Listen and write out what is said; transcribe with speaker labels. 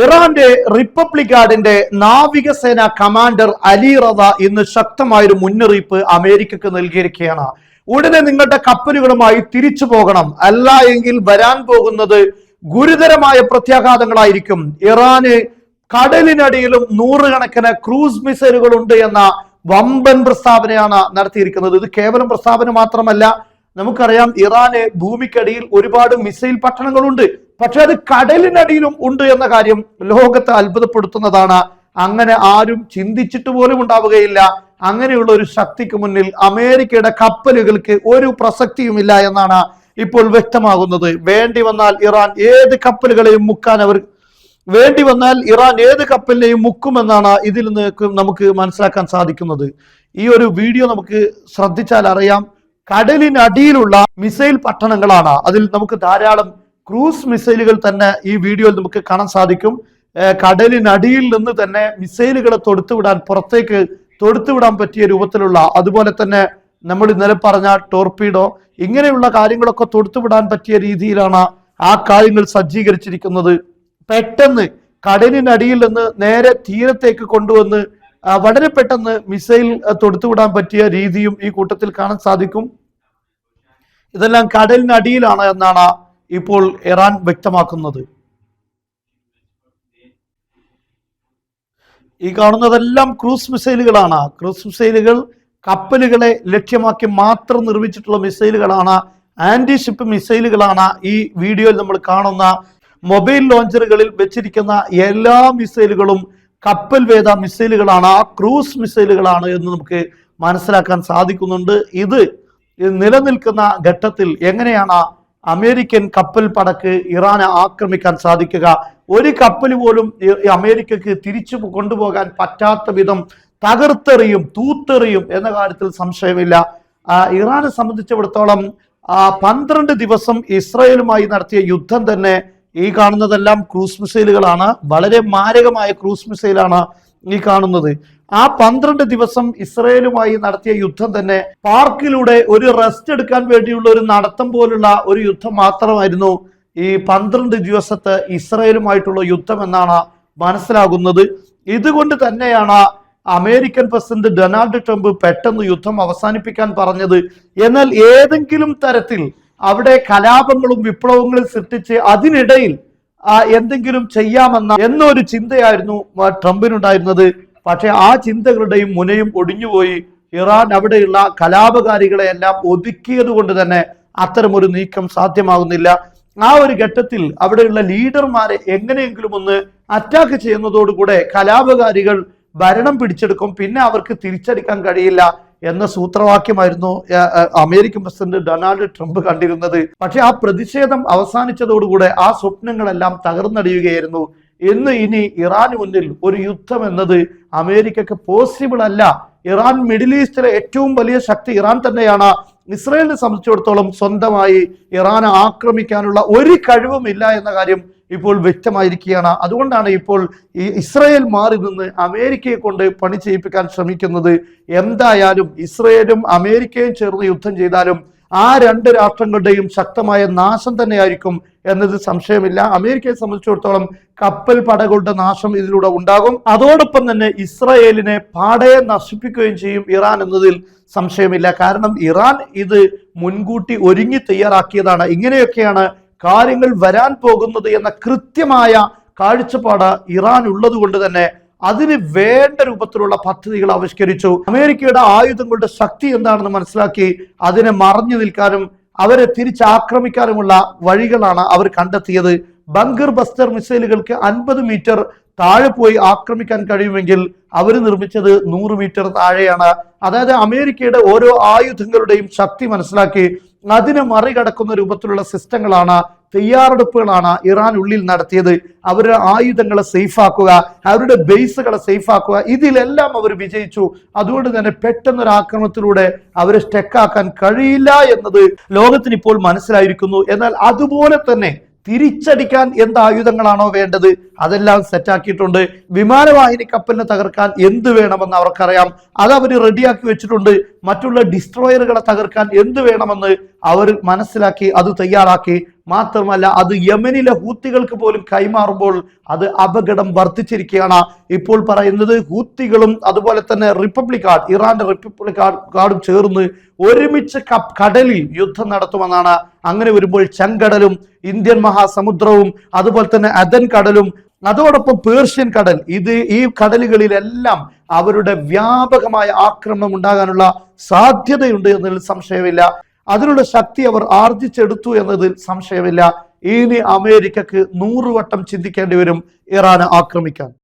Speaker 1: ഇറാന്റെ റിപ്പബ്ലിക് ഗാർഡിന്റെ നാവികസേന കമാൻഡർ അലി റദ ഇന്ന് ശക്തമായൊരു മുന്നറിയിപ്പ് അമേരിക്കക്ക് നൽകിയിരിക്കുകയാണ് ഉടനെ നിങ്ങളുടെ കപ്പലുകളുമായി തിരിച്ചു പോകണം അല്ല എങ്കിൽ വരാൻ പോകുന്നത് ഗുരുതരമായ പ്രത്യാഘാതങ്ങളായിരിക്കും ഇറാന് കടലിനടിയിലും നൂറുകണക്കിന് ക്രൂസ് മിസൈലുകൾ ഉണ്ട് എന്ന വമ്പൻ പ്രസ്താവനയാണ് നടത്തിയിരിക്കുന്നത് ഇത് കേവലം പ്രസ്താവന മാത്രമല്ല നമുക്കറിയാം ഇറാന് ഭൂമിക്കടിയിൽ ഒരുപാട് മിസൈൽ പട്ടണങ്ങളുണ്ട് പക്ഷെ അത് കടലിനടിയിലും ഉണ്ട് എന്ന കാര്യം ലോകത്തെ അത്ഭുതപ്പെടുത്തുന്നതാണ് അങ്ങനെ ആരും ചിന്തിച്ചിട്ട് പോലും ഉണ്ടാവുകയില്ല അങ്ങനെയുള്ള ഒരു ശക്തിക്ക് മുന്നിൽ അമേരിക്കയുടെ കപ്പലുകൾക്ക് ഒരു പ്രസക്തിയുമില്ല എന്നാണ് ഇപ്പോൾ വ്യക്തമാകുന്നത് വേണ്ടി വന്നാൽ ഇറാൻ ഏത് കപ്പലുകളെയും മുക്കാൻ അവർ വേണ്ടി വന്നാൽ ഇറാൻ ഏത് കപ്പലിനെയും മുക്കുമെന്നാണ് ഇതിൽ നിന്ന് നമുക്ക് മനസ്സിലാക്കാൻ സാധിക്കുന്നത് ഈ ഒരു വീഡിയോ നമുക്ക് ശ്രദ്ധിച്ചാൽ അറിയാം കടലിനടിയിലുള്ള മിസൈൽ പട്ടണങ്ങളാണ് അതിൽ നമുക്ക് ധാരാളം ക്രൂസ് മിസൈലുകൾ തന്നെ ഈ വീഡിയോയിൽ നമുക്ക് കാണാൻ സാധിക്കും കടലിനടിയിൽ നിന്ന് തന്നെ മിസൈലുകളെ തൊടുത്തുവിടാൻ പുറത്തേക്ക് തൊടുത്തുവിടാൻ പറ്റിയ രൂപത്തിലുള്ള അതുപോലെ തന്നെ നമ്മൾ ഇന്നലെ പറഞ്ഞ ടോർപീഡോ ഇങ്ങനെയുള്ള കാര്യങ്ങളൊക്കെ തൊടുത്തുവിടാൻ പറ്റിയ രീതിയിലാണ് ആ കാര്യങ്ങൾ സജ്ജീകരിച്ചിരിക്കുന്നത് പെട്ടെന്ന് കടലിനടിയിൽ നിന്ന് നേരെ തീരത്തേക്ക് കൊണ്ടുവന്ന് വളരെ പെട്ടെന്ന് മിസൈൽ തൊടുത്തുവിടാൻ പറ്റിയ രീതിയും ഈ കൂട്ടത്തിൽ കാണാൻ സാധിക്കും ഇതെല്ലാം കടലിനടിയിലാണ് എന്നാണ് ഇപ്പോൾ ഇറാൻ വ്യക്തമാക്കുന്നത് ഈ കാണുന്നതെല്ലാം ക്രൂസ് മിസൈലുകളാണ് ക്രൂസ് മിസൈലുകൾ കപ്പലുകളെ ലക്ഷ്യമാക്കി മാത്രം നിർമ്മിച്ചിട്ടുള്ള മിസൈലുകളാണ് ആന്റി ഷിപ്പ് മിസൈലുകളാണ് ഈ വീഡിയോയിൽ നമ്മൾ കാണുന്ന മൊബൈൽ ലോഞ്ചറുകളിൽ വെച്ചിരിക്കുന്ന എല്ലാ മിസൈലുകളും കപ്പൽ വേദ മിസൈലുകളാണ് ക്രൂസ് മിസൈലുകളാണ് എന്ന് നമുക്ക് മനസ്സിലാക്കാൻ സാധിക്കുന്നുണ്ട് ഇത് നിലനിൽക്കുന്ന ഘട്ടത്തിൽ എങ്ങനെയാണ് അമേരിക്കൻ കപ്പൽ പടക്ക് ഇറാനെ ആക്രമിക്കാൻ സാധിക്കുക ഒരു കപ്പൽ പോലും അമേരിക്കക്ക് തിരിച്ചു കൊണ്ടുപോകാൻ പറ്റാത്ത വിധം തകർത്തെറിയും തൂത്തെറിയും എന്ന കാര്യത്തിൽ സംശയമില്ല ഇറാനെ സംബന്ധിച്ചിടത്തോളം പന്ത്രണ്ട് ദിവസം ഇസ്രായേലുമായി നടത്തിയ യുദ്ധം തന്നെ ഈ കാണുന്നതെല്ലാം ക്രൂസ് മിസൈലുകളാണ് വളരെ മാരകമായ ക്രൂസ് മിസൈലാണ് ഈ കാണുന്നത് ആ പന്ത്രണ്ട് ദിവസം ഇസ്രയേലുമായി നടത്തിയ യുദ്ധം തന്നെ പാർക്കിലൂടെ ഒരു റെസ്റ്റ് എടുക്കാൻ വേണ്ടിയുള്ള ഒരു നടത്തം പോലുള്ള ഒരു യുദ്ധം മാത്രമായിരുന്നു ഈ പന്ത്രണ്ട് ദിവസത്തെ ഇസ്രയേലുമായിട്ടുള്ള യുദ്ധം എന്നാണ് മനസ്സിലാകുന്നത് ഇതുകൊണ്ട് തന്നെയാണ് അമേരിക്കൻ പ്രസിഡന്റ് ഡൊണാൾഡ് ട്രംപ് പെട്ടെന്ന് യുദ്ധം അവസാനിപ്പിക്കാൻ പറഞ്ഞത് എന്നാൽ ഏതെങ്കിലും തരത്തിൽ അവിടെ കലാപങ്ങളും വിപ്ലവങ്ങളും സൃഷ്ടിച്ച് അതിനിടയിൽ എന്തെങ്കിലും ചെയ്യാമെന്ന എന്നൊരു ചിന്തയായിരുന്നു ട്രംപിനുണ്ടായിരുന്നത് പക്ഷെ ആ ചിന്തകളുടെയും മുനയും ഒടിഞ്ഞുപോയി ഇറാൻ അവിടെയുള്ള കലാപകാരികളെ എല്ലാം ഒതുക്കിയത് കൊണ്ട് തന്നെ അത്തരമൊരു നീക്കം സാധ്യമാകുന്നില്ല ആ ഒരു ഘട്ടത്തിൽ അവിടെയുള്ള ലീഡർമാരെ എങ്ങനെയെങ്കിലും ഒന്ന് അറ്റാക്ക് ചെയ്യുന്നതോടുകൂടെ കലാപകാരികൾ ഭരണം പിടിച്ചെടുക്കും പിന്നെ അവർക്ക് തിരിച്ചടിക്കാൻ കഴിയില്ല എന്ന സൂത്രവാക്യമായിരുന്നു അമേരിക്കൻ പ്രസിഡന്റ് ഡൊണാൾഡ് ട്രംപ് കണ്ടിരുന്നത് പക്ഷെ ആ പ്രതിഷേധം അവസാനിച്ചതോടുകൂടെ ആ സ്വപ്നങ്ങളെല്ലാം തകർന്നടിയുകയായിരുന്നു എന്ന് ഇനി ഇറാന് മുന്നിൽ ഒരു യുദ്ധം എന്നത് അമേരിക്കക്ക് പോസിബിൾ അല്ല ഇറാൻ മിഡിൽ ഈസ്റ്റിലെ ഏറ്റവും വലിയ ശക്തി ഇറാൻ തന്നെയാണ് ഇസ്രയേലിനെ സംബന്ധിച്ചിടത്തോളം സ്വന്തമായി ഇറാനെ ആക്രമിക്കാനുള്ള ഒരു കഴിവും ഇല്ല എന്ന കാര്യം ഇപ്പോൾ വ്യക്തമായിരിക്കുകയാണ് അതുകൊണ്ടാണ് ഇപ്പോൾ ഈ ഇസ്രയേൽ മാറി നിന്ന് അമേരിക്കയെ കൊണ്ട് പണി ചെയ്യിപ്പിക്കാൻ ശ്രമിക്കുന്നത് എന്തായാലും ഇസ്രയേലും അമേരിക്കയും ചേർന്ന് യുദ്ധം ചെയ്താലും ആ രണ്ട് രാഷ്ട്രങ്ങളുടെയും ശക്തമായ നാശം തന്നെയായിരിക്കും എന്നത് സംശയമില്ല അമേരിക്കയെ സംബന്ധിച്ചിടത്തോളം കപ്പൽ പടകളുടെ നാശം ഇതിലൂടെ ഉണ്ടാകും അതോടൊപ്പം തന്നെ ഇസ്രയേലിനെ പാടയെ നശിപ്പിക്കുകയും ചെയ്യും ഇറാൻ എന്നതിൽ സംശയമില്ല കാരണം ഇറാൻ ഇത് മുൻകൂട്ടി ഒരുങ്ങി തയ്യാറാക്കിയതാണ് ഇങ്ങനെയൊക്കെയാണ് കാര്യങ്ങൾ വരാൻ പോകുന്നത് എന്ന കൃത്യമായ കാഴ്ചപ്പാട് ഇറാൻ ഉള്ളത് കൊണ്ട് തന്നെ അതിന് വേണ്ട രൂപത്തിലുള്ള പദ്ധതികൾ ആവിഷ്കരിച്ചു അമേരിക്കയുടെ ആയുധങ്ങളുടെ ശക്തി എന്താണെന്ന് മനസ്സിലാക്കി അതിനെ മറഞ്ഞു നിൽക്കാനും അവരെ തിരിച്ചാക്രമിക്കാനുമുള്ള വഴികളാണ് അവർ കണ്ടെത്തിയത് ബങ്കർ ബസ്റ്റർ മിസൈലുകൾക്ക് അൻപത് മീറ്റർ താഴെ പോയി ആക്രമിക്കാൻ കഴിയുമെങ്കിൽ അവർ നിർമ്മിച്ചത് നൂറ് മീറ്റർ താഴെയാണ് അതായത് അമേരിക്കയുടെ ഓരോ ആയുധങ്ങളുടെയും ശക്തി മനസ്സിലാക്കി അതിനെ മറികടക്കുന്ന രൂപത്തിലുള്ള സിസ്റ്റങ്ങളാണ് തയ്യാറെടുപ്പുകളാണ് ഇറാൻ ഉള്ളിൽ നടത്തിയത് അവരുടെ ആയുധങ്ങളെ സേഫാക്കുക അവരുടെ ബേസുകളെ സേഫാക്കുക ഇതിലെല്ലാം അവർ വിജയിച്ചു അതുകൊണ്ട് തന്നെ പെട്ടെന്നൊരു ആക്രമണത്തിലൂടെ അവരെ സ്റ്റെക്കാക്കാൻ കഴിയില്ല എന്നത് ലോകത്തിന് ഇപ്പോൾ മനസ്സിലായിരിക്കുന്നു എന്നാൽ അതുപോലെ തന്നെ തിരിച്ചടിക്കാൻ എന്ത് ആയുധങ്ങളാണോ വേണ്ടത് അതെല്ലാം സെറ്റാക്കിയിട്ടുണ്ട് വിമാനവാഹിനി കപ്പലിനെ തകർക്കാൻ എന്ത് വേണമെന്ന് അവർക്കറിയാം അത് അവർ റെഡിയാക്കി വെച്ചിട്ടുണ്ട് മറ്റുള്ള ഡിസ്ട്രോയറുകളെ തകർക്കാൻ എന്ത് വേണമെന്ന് അവർ മനസ്സിലാക്കി അത് തയ്യാറാക്കി മാത്രമല്ല അത് യമനിലെ ഹൂത്തികൾക്ക് പോലും കൈമാറുമ്പോൾ അത് അപകടം വർദ്ധിച്ചിരിക്കുകയാണ് ഇപ്പോൾ പറയുന്നത് ഹൂത്തികളും അതുപോലെ തന്നെ റിപ്പബ്ലിക് കാർഡ് ഇറാന്റെ റിപ്പബ്ലിക് കാർഡും ചേർന്ന് ഒരുമിച്ച് കടലിൽ യുദ്ധം നടത്തുമെന്നാണ് അങ്ങനെ വരുമ്പോൾ ചെങ്കടലും ഇന്ത്യൻ മഹാസമുദ്രവും അതുപോലെ തന്നെ അദൻ കടലും അതോടൊപ്പം പേർഷ്യൻ കടൽ ഇത് ഈ കടലുകളിലെല്ലാം അവരുടെ വ്യാപകമായ ആക്രമണം ഉണ്ടാകാനുള്ള സാധ്യതയുണ്ട് എന്നതിൽ സംശയമില്ല അതിനുള്ള ശക്തി അവർ ആർജിച്ചെടുത്തു എന്നതിൽ സംശയമില്ല ഇനി അമേരിക്കക്ക് നൂറുവട്ടം ചിന്തിക്കേണ്ടി വരും ഇറാനെ ആക്രമിക്കാൻ